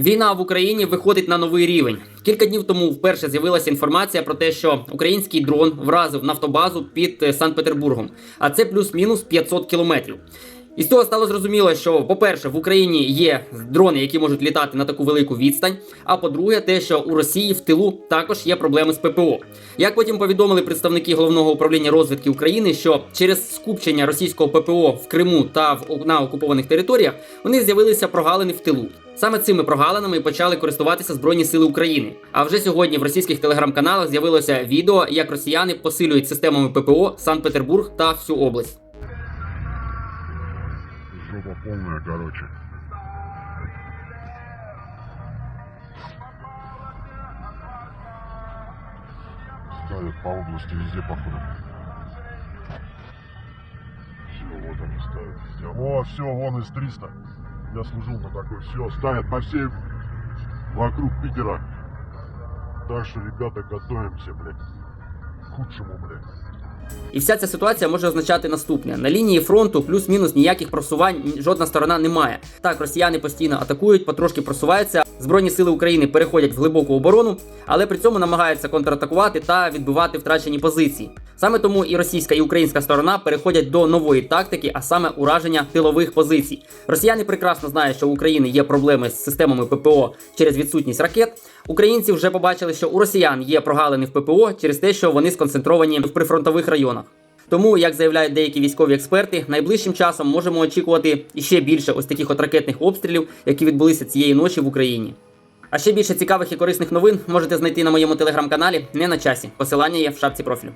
Війна в Україні виходить на новий рівень. Кілька днів тому вперше з'явилася інформація про те, що український дрон вразив нафтобазу під е, Санкт-Петербургом, а це плюс-мінус 500 кілометрів. І з цього стало зрозуміло, що, по-перше, в Україні є дрони, які можуть літати на таку велику відстань. А по-друге, те, що у Росії в тилу також є проблеми з ППО. Як потім повідомили представники головного управління розвідки України, що через скупчення російського ППО в Криму та в на окупованих територіях вони з'явилися прогалини в тилу. Саме цими прогалинами почали користуватися Збройні Сили України. А вже сьогодні в російських телеграм-каналах з'явилося відео, як росіяни посилюють системами ППО Санкт-Петербург та всю область. Жопа полная, короче. Ставят по области везде, походу. Все, вот они ставят. О, все, вон из 300. Я служил на такой. Все, ставят по всей вокруг Питера. Так что, ребята, готовимся, блядь, к худшему, блядь. І вся ця ситуація може означати наступне: на лінії фронту плюс-мінус ніяких просувань жодна сторона не має. Так, росіяни постійно атакують, потрошки просуваються. Збройні сили України переходять в глибоку оборону, але при цьому намагаються контратакувати та відбивати втрачені позиції. Саме тому і російська і українська сторона переходять до нової тактики, а саме ураження тилових позицій. Росіяни прекрасно знають, що у України є проблеми з системами ППО через відсутність ракет. Українці вже побачили, що у росіян є прогалини в ППО через те, що вони сконцентровані в прифронтових районах. Тому, як заявляють деякі військові експерти, найближчим часом можемо очікувати іще більше ось таких от ракетних обстрілів, які відбулися цієї ночі в Україні. А ще більше цікавих і корисних новин можете знайти на моєму телеграм-каналі не на часі. Посилання є в шапці профілю.